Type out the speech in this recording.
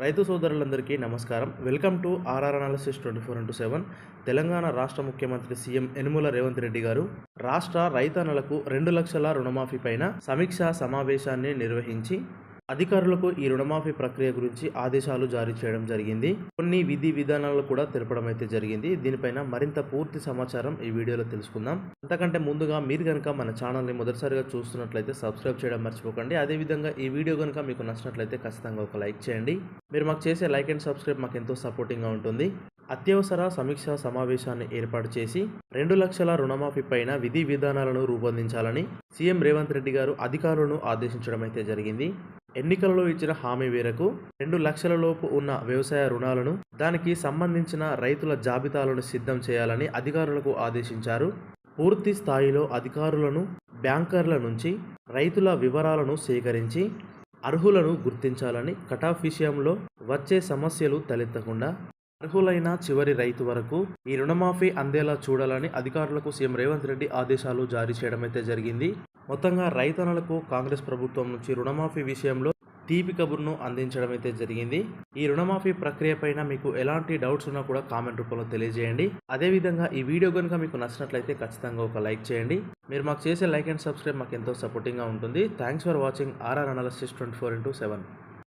రైతు సోదరులందరికీ నమస్కారం. Welcome to RR analysis twenty four into seven. Telangana రాష్ట్ర ముఖ్యమంత్రి సీఎం యనుమల రేవంత్ రెడ్డి గారు రాష్ట్ర రైతన్నలకు రెండు లక్షల రుణమాఫీ పైన సమీక్షా సమావేశాన్ని నిర్వహించి అధికారులకు ఈ రుణమాఫీ ప్రక్రియ గురించి ఆదేశాలు జారీ చేయడం జరిగింది. కొన్ని విధి విధానాలు కూడా తెలపడం అయితే జరిగింది. దీనిపైన మరింత పూర్తి సమాచారం ఈ వీడియోలో తెలుసుకుందాం. అంతకంటే ముందుగా మీరు కనుక మన ఛానల్ని మొదటిసారిగా చూస్తున్నట్లయితే సబ్స్క్రైబ్ చేయడం మర్చిపోకండి. అదేవిధంగా ఈ వీడియో కనుక మీకు నచ్చినట్లయితే ఖచ్చితంగా ఒక లైక్ చేయండి. మీరు మాకు చేసే లైక్ అండ్ సబ్స్క్రైబ్ మాకు ఎంతో సపోర్టింగ్గా ఉంటుంది. అత్యవసర సమీక్షా సమావేశాన్ని ఏర్పాటు చేసి రెండు లక్షల రుణమాఫీ పైన విధి విధానాలను రూపొందించాలని సీఎం రేవంత్ రెడ్డి గారు అధికారులను ఆదేశించడం అయితే జరిగింది. ఎన్నికలలో ఇచ్చిన హామీ మేరకు రెండు లక్షల లోపు ఉన్న వ్యవసాయ రుణాలను దానికి సంబంధించిన రైతుల జాబితాలను సిద్ధం చేయాలని అధికారులకు ఆదేశించారు. పూర్తి స్థాయిలో అధికారులను బ్యాంకర్ల నుంచి రైతుల వివరాలను సేకరించి అర్హులను గుర్తించాలని కటాఫ్ విషయంలో వచ్చే సమస్యలు తలెత్తకుండా అర్హులైన చివరి రైతు వరకు ఈ రుణమాఫీ అందేలా చూడాలని అధికారులకు సీఎం రేవంత్ రెడ్డి ఆదేశాలు జారీ చేయడం అయితే జరిగింది. మొత్తంగా రైతన్నలకు కాంగ్రెస్ ప్రభుత్వం నుంచి రుణమాఫీ విషయంలో తీపి కబుర్ను అందించడం అయితే జరిగింది. ఈ రుణమాఫీ ప్రక్రియ పైన మీకు ఎలాంటి డౌట్స్ ఉన్నా కూడా కామెంట్ రూపంలో తెలియజేయండి. అదేవిధంగా ఈ వీడియో కనుక మీకు నచ్చినట్లయితే ఖచ్చితంగా ఒక లైక్ చేయండి. మీరు మాకు చేసే లైక్ అండ్ సబ్స్క్రైబ్ మాకు ఎంతో సపోర్టింగ్గా ఉంటుంది. Thanks for watching RR analysis twenty four into seven.